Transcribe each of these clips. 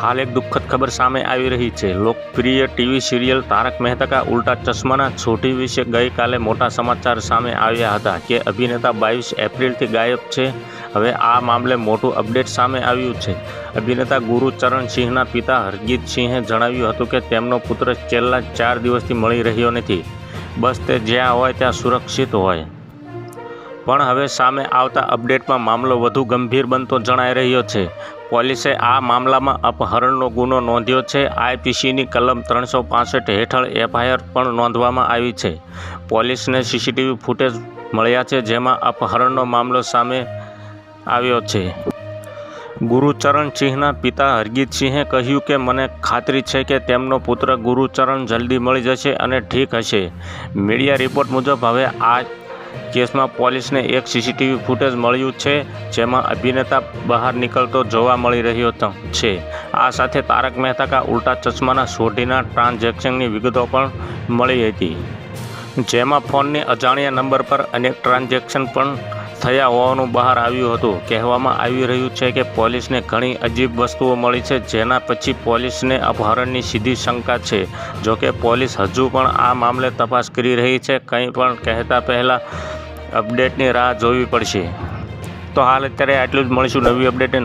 હાલ એક દુઃખદ ખબર સામે આવી રહી છે. લોકપ્રિય ટીવી સિરિયલ તારક મહેતા કા ઉલ્ટા ચશ્માના છોટી વિશે ગઈકાલે મોટા સમાચાર સામે આવ્યા હતા કે અભિનેતા બાવીસ એપ્રિલથી ગાયબ છે. હવે આ મામલે મોટું અપડેટ સામે આવ્યું છે. અભિનેતા ગુરુચરણ સિંહના પિતા હરજીત સિંહે જણાવ્યું હતું કે તેમનો પુત્ર છેલ્લા ચાર દિવસથી મળી રહ્યો નથી. બસ તે જ્યાં હોય ત્યાં સુરક્ષિત હોય. પણ હવે સામે આવતા અપડેટમાં મામલો વધુ ગંભીર બનતો જણાઈ રહ્યો છે. પોલીસે આ મામલામાં અપહરણનો ગુનો નોંધ્યો છે. આઈપીસીની કલમ ત્રણસો હેઠળ એફઆઈઆર પણ નોંધવામાં આવી છે. પોલીસને સીસીટીવી ફૂટેજ મળ્યા છે, જેમાં અપહરણનો મામલો સામે આવ્યો છે. ગુરુચરણ સિંહના પિતા હરગીતસિંહે કહ્યું કે, મને ખાતરી છે કે તેમનો પુત્ર ગુરુચરણ જલ્દી મળી જશે અને ઠીક હશે. મીડિયા રિપોર્ટ મુજબ હવે આ કેસમાં પોલીસને એક સીસીટીવી ફૂટેજ મળ્યું છે, જેમાં અભિનેતા બહાર નીકળતો જોવા મળી રહ્યો છે. આ સાથે તારક મહેતા કા ઉલ્ટા ચશ્માના સોઢીના ટ્રાન્ઝેક્શનની વિગતો પણ મળી હતી. જેમાં ફોનની અજાણ્યા નંબર પર અનેક ટ્રાન્ઝેક્શન પણ થયા હોવાનું બહાર આવ્યું હતું. કહેવામાં આવી રહ્યું છે કે પોલીસને ઘણી અજીબ વસ્તુઓ મળી છે, જેના પછી પોલીસને અપહરણની સીધી શંકા છે. જોકે પોલીસ હજુ પણ આ મામલે તપાસ કરી રહી છે, કંઈ પણ કહેતા પહેલાં અપડેટની રાહ જોવી પડશે. તો હાલ અત્યારે આટલું જ. મળીશું નવી અપડેટને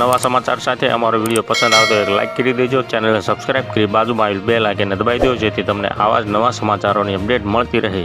નવા સમાચાર સાથે. અમારો વીડિયો પસંદ આવતો એક લાઇક કરી દેજો. ચેનલને સબસ્ક્રાઇબ કરી બાજુમાં આવેલ બે લાગીને દબાવી દો જેથી તમને આવા જ નવા સમાચારોની અપડેટ મળતી રહે.